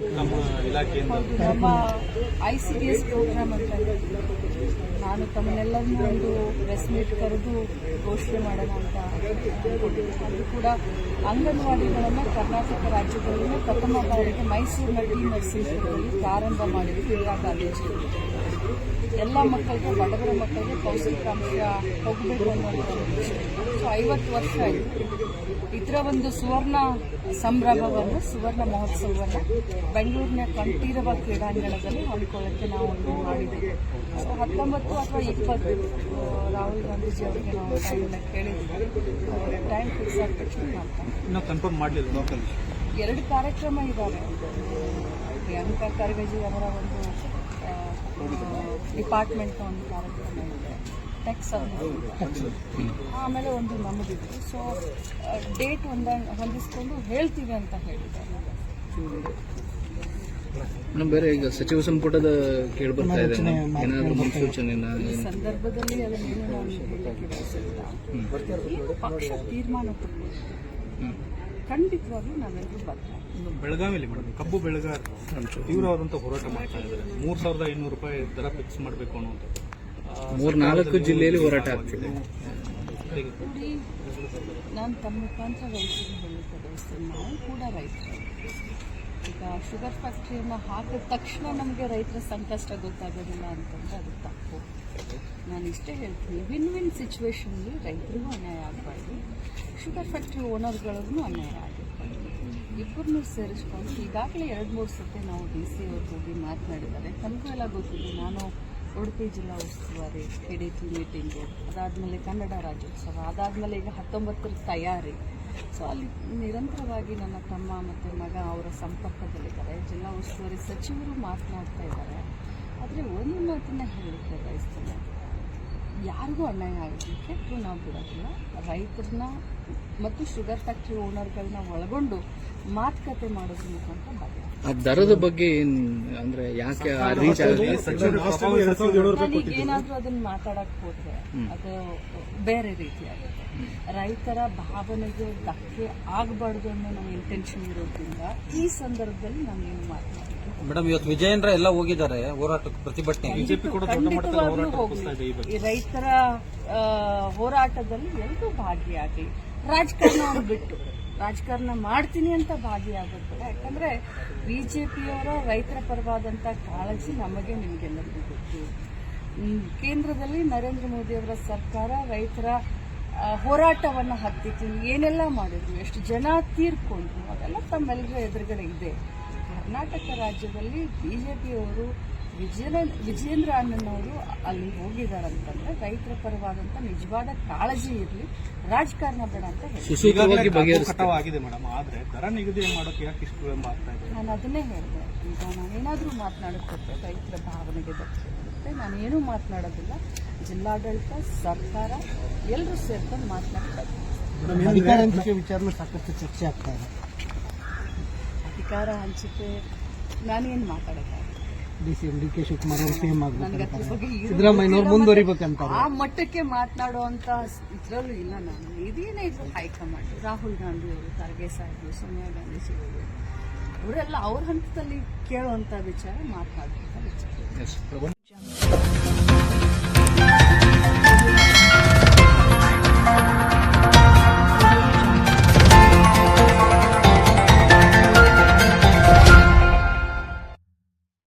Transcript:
ನಮ್ಮ ಇಲಾಖೆಯಿಂದ? ನಮ್ಮ I C D S program ಅಂತ ನಾನು ತಮ್ಮನ್ನೆಲ್ಲರನ್ನೂ ಒಂದು ಪ್ರೆಸ್ ಮೀಟ್ ಕರೆದು ಘೋಷಣೆ ಮಾಡೋಣ ಅಂತ ಅದು ಕೂಡ ಅಂಗನವಾಡಿಗಳನ್ನು ಕರ್ನಾಟಕ ರಾಜ್ಯದಲ್ಲಿ ಪ್ರಥಮ ಬಾರಿಗೆ ಮೈಸೂರಿನ ಟಿ ನರಸೀಪುರದಲ್ಲಿ ಪ್ರಾರಂಭ ಮಾಡಿದ್ರು ಇಂದಿರಾ ಗಾಂಧೀಜಿ. ಎಲ್ಲ ಮಕ್ಕಳಿಗೆ, ಬಡವರ ಮಕ್ಕಳಿಗೆ ಪೌಷ್ಟಿಕಾಂಶ ಹೋಗಬೇಕು ಅನ್ನೋದು ಸೊ, ಐವತ್ತು ವರ್ಷ ಆಯಿತು. ಇದರ ಒಂದು ಸುವರ್ಣ ಸಂಭ್ರಮವನ್ನು, ಸುವರ್ಣ ಮಹೋತ್ಸವವನ್ನು ಬೆಂಗಳೂರಿನ ಕಂಠೀರವ ಕ್ರೀಡಾಂಗಣದಲ್ಲಿ ಹಮ್ಮಿಕೊಳ್ಳಕ್ಕೆ ನಾವು ಒಂದು ಮಾಡಿದ್ದೀವಿ. ಸೊ ಹತ್ತೊಂಬತ್ತು ಅಥವಾ ಇಪ್ಪತ್ತು ರಾಹುಲ್ ಗಾಂಧೀಜಿ ಅವರಿಗೆ ನಾವು ಟೈಮನ್ನು ಕೇಳಿದ್ದೀವಿ. ಟೈಮ್ ಫಿಕ್ಸ್ ಆದ ತಕ್ಷಣ ಮಾಡ್ತಾರೆ. ಇನ್ನೂ ಕನ್ಫರ್ಮ್ ಮಾಡಲಿಲ್ಲ ಲೋಕಲ್ ಎರಡು ಕಾರ್ಯಕ್ರಮ ಇದ್ದಾವೆ ಪ್ರಿಯಾಂಕಾ ಖರ್ಗೆಜಿ ಅವರ ಒಂದು ಡಿಪಾರ್ಟ್ಮೆಂಟ್ನ ಒಂದು ಕಾರ್ಯಕ್ರಮ ಇದೆ. ಟೆಕ್ಸ್ ಆಮೇಲೆ ಒಂದು ನಮ್ಮದಿದೆ. ಸೊ ಡೇಟ್ ಒಂದ ಹೊಂದಿಸ್ಕೊಂಡು ಹೇಳ್ತೀವಿ ಅಂತ ಹೇಳಿದ್ದಾರೆ. ಮೇಡಮ್ ಬೇರೆ ಈಗ ಸಚಿವ ಸಂಪುಟದ ಕೇಳಿ ಬರ್ತಾ ಇದೆ ಏನಾದರೂ ಮುನ್ಸೂಚನೆನ? ಈ ಸಂದರ್ಭದಲ್ಲಿ ಅದನ್ನೇನು ನಾನು ಹೇಳಲಿಕ್ಕೆ ಬಯಸಿಲ್ಲ ಏನು ಪಕ್ಷ ತೀರ್ಮಾನ ತಗೊಳ್ಳಿ ಖಂಡಿತವಾಗ್ಲೂ ನಾವೆಲ್ಲರೂ ಬದ್ಧ. ಇನ್ನು ಬೆಳಗಾವಿಯಲ್ಲಿ ಮೇಡಮ್ ಕಬ್ಬು ಬೆಳಗಾವಿ ತೀವ್ರವಾದಂಥ ಹೋರಾಟ ಮಾಡ್ತಾ ಇದ್ದಾರೆ. ಮೂರು ಸಾವಿರದ ಐನೂರು ರೂಪಾಯಿ ದರ ಫಿಕ್ಸ್ ಮಾಡಬೇಕು ಅನ್ನುವಂಥದ್ದು. ಮೂರ್ ನಾಲ್ಕು ಜಿಲ್ಲೆಯಲ್ಲಿ ಹೋರಾಟ ಆಗ್ತಿದೆ. ನೋಡಿ ನಾನು ತಮ್ಮ ಮುಖಾಂತರ ರೈತರಿಗೆ ಹೇಳಲಿಕ್ಕೆ ಬಯಸ್ತೀನಿ ನಾವು ಕೂಡ ರೈತರು. ಶುಗರ್ ಫ್ಯಾಕ್ಟ್ರಿಯನ್ನು ಹಾಕಿದ ತಕ್ಷಣ ನಮಗೆ ರೈತರ ಸಂಕಷ್ಟ ಗೊತ್ತಾಗೋದಿಲ್ಲ ಅಂತಂದ್ರೆ ಅದು ತಪ್ಪು. ನಾನು ಇಷ್ಟೇ ಹೇಳ್ತೀನಿ ವಿನ್ ವಿನ್ ಸಿಚುವೇಷನ್ಲಿ ರೈತರಿಗೂ ಅನ್ಯಾಯ ಆಗಬಾರ್ದು. ಶುಗರ್ ಫ್ಯಾಕ್ಟ್ರಿ ಓನರ್ಗಳಿಗೂ ಅನ್ಯಾಯ ಆಗಿರ್ಬಾರ್ದು ಇಬ್ಬರನ್ನೂ ಸೇರಿಸ್ಕೊಂಡು ಈಗಾಗಲೇ ಎರಡು ಮೂರು ಸತಿ ನಾವು ಡಿ ಸಿ ಅವ್ರಿಗೆ ಹೋಗಿ ಮಾತನಾಡಿದ್ದಾರೆ. ತಮಗೂ ಎಲ್ಲ ಗೊತ್ತಿದೆ, ನಾನು ಉಡುಪಿ ಜಿಲ್ಲಾ ಉಸ್ತುವಾರಿ ಕೆ ಡಿ ಟಿ ಮೀಟಿಂಗು ಅದಾದಮೇಲೆ ಕನ್ನಡ ರಾಜ್ಯೋತ್ಸವ, ಅದಾದಮೇಲೆ ಈಗ ಹತ್ತೊಂಬತ್ತರ ತಯಾರಿ. ಸೊ ಅಲ್ಲಿ ನಿರಂತರವಾಗಿ ನನ್ನ ತಮ್ಮ ಮತ್ತು ಮಗ ಅವರ ಸಂಪರ್ಕದಲ್ಲಿದ್ದಾರೆ. ಜಿಲ್ಲಾ ಉಸ್ತುವಾರಿ ಸಚಿವರು ಮಾತನಾಡ್ತಾ ಇದ್ದಾರೆ. ಆದರೆ ಒಂದು ಮಾತನ್ನ ಹೇಳಲಿಕ್ಕೆ ಬಯಸ್ತೇನೆ. ಯಾರಿಗೂ ಅನ್ಯಾಯ ಆಗೋದಕ್ಕೆ ನಾವು ಬಿಡೋದಿಲ್ಲ. ರೈತರನ್ನ ಮತ್ತು ಶುಗರ್ ಫ್ಯಾಕ್ಟ್ರಿ ಓನರ್ಗಳನ್ನ ಒಳಗೊಂಡು ಮಾತುಕತೆ ಮಾಡೋದ್ರ ಮುಖಾಂತರ. ಆ ದರದ ಬಗ್ಗೆ ಏನ್ ಅಂದ್ರೆ ಯಾಕೆ ಏನಾದ್ರೂ ಅದನ್ನ ಮಾತಾಡಕ್ ಹೋದ್ರೆ ಅದು ಬೇರೆ ರೀತಿ ಆಗುತ್ತೆ ರೈತರ ಭಾವನೆಗೆ ಧಕ್ಕೆ ಆಗಬಾರ್ದು ಅನ್ನೋ ನಮ್ಮ ಇಂಟೆನ್ಷನ್ ಇರೋದ್ರಿಂದ ಈ ಸಂದರ್ಭದಲ್ಲಿ ನಾನು ಏನು ಮಾತಾಡ್ತೀನಿ ಮೇಡಮ್ ಇವತ್ತು ವಿಜಯೇಂದ್ರ ಎಲ್ಲ ಹೋಗಿದ್ದಾರೆ ಹೋರಾಟಕ್ಕೆ ಪ್ರತಿಭಟನೆ. ಬಿಜೆಪಿ ಕೂಡ ದೊಡ್ಡ ಮಟ್ಟದಲ್ಲಿ ಖಂಡಿತವಾಗ್ಲೂ ಹೋರಾಟ ರೂಪಿಸ್ತಾ ಇದೆ ಈ ಬಗ್ಗೆ. ರೈತರ ಆ, ಹೋರಾಟದಲ್ಲಿ ಎಲ್ಲರೂ ಭಾಗಿಯಾಗಿ. ರಾಜಕಾರಣ ಬಿಟ್ಟು. ರಾಜಕಾರಣ ಮಾಡ್ತೀನಿ ಅಂತ ಭಾಗಿಯಾಗೋದು ಬೇಡ ಯಾಕಂದ್ರೆ ಬಿಜೆಪಿಯವರ ರೈತರ ಪರವಾದಂತ ಕಾಳಜಿ ನಮಗೆ ನಿಮಗೆಲ್ಲರಿಗೂ ಗೊತ್ತು. ಹ್ಮ್, ಕೇಂದ್ರದಲ್ಲಿ ನರೇಂದ್ರ ಮೋದಿ ಅವರ ಸರ್ಕಾರ ರೈತರ ಹೋರಾಟವನ್ನು ಹತ್ತಿತ್ತು ಏನೆಲ್ಲ ಮಾಡಿದ್ರು ಎಷ್ಟು ಜನ ತೀರ್ಕೊಂಡ್ರು ಅದೆಲ್ಲ ತಮ್ಮೆಲ್ಲರ ಎದುರುಗಡೆ ಇದೆ. ಕರ್ನಾಟಕ ರಾಜ್ಯದಲ್ಲಿ ಬಿ ಜೆ ಪಿಯವರು ವಿಜಯ ವಿಜೇಂದ್ರ ಅಣ್ಣನವರು ಅಲ್ಲಿ ಹೋಗಿದಾರಂತಂದ್ರೆ ರೈತರ ಪರವಾದಂತ ನಿಜವಾದ ಕಾಳಜಿ ಇರಲಿ ರಾಜಕಾರಣ ಬೇಡ ಅಂತ ಹೇಳಿ ಮೇಡಮ್ ಆದ್ರೆ ದರ ನಿಗದಿ ಮಾಡೋಕೆ ಯಾಕೆ ಇಷ್ಟು ವಿಳಂಬ ಆಗ್ತಾ ಇದೆ ನಾನು ಅದನ್ನೇ ಹೇಳಿದೆ. ಈಗ ನಾನೇನಾದರೂ ಮಾತನಾಡುತ್ತೆ ರೈತರ ಭಾವನೆಗೆ ಧಕ್ಕೆ ನಾನು ಏನೂ ಮಾತನಾಡೋದಿಲ್ಲ. ಜಿಲ್ಲಾಡಳಿತ ಸರ್ಕಾರ ಎಲ್ಲರೂ ಸೇರ್ಕೊಂಡು ಮಾತನಾಡ್ತಾರೆ ಅಧಿಕಾರ ಹಂಚಿಕೆ ವಿಚಾರನೂ ಸಾಕಷ್ಟು ಚರ್ಚೆ ಆಗ್ತಾ ಇದೆ. ಅಧಿಕಾರ ಹಂಚಿಕೆ ನಾನೇನು ಮಾತಾಡೋಕ್ಕಾಗಲ್ಲ D C D K Shivakumar ಅವರು ಆಗ್ಬೇಕು ಸಿದ್ದರಾಮಯ್ಯನವ್ರು ಮುಂದುವರಿಬೇಕಂತ ಆ ಮಟ್ಟಕ್ಕೆ ಮಾತನಾಡುವಂತ ಇದ್ರಲ್ಲೂ ಇಲ್ಲ ನಾನು. ಇದೇನೇ ಇದ್ರು ಹೈಕಮಾಂಡ್ ರಾಹುಲ್ ಗಾಂಧಿ ಅವರು ಖರ್ಗೆ ಸಾಹೇಬರು ಸೋನಿಯಾ ಗಾಂಧಿ ಸಿಗೋದು ಅವರೆಲ್ಲ ಅವ್ರ ಹಂತದಲ್ಲಿ ಕೇಳುವಂತ ವಿಚಾರ ಮಾತನಾಡುವಂತ ವಿಚಾರ.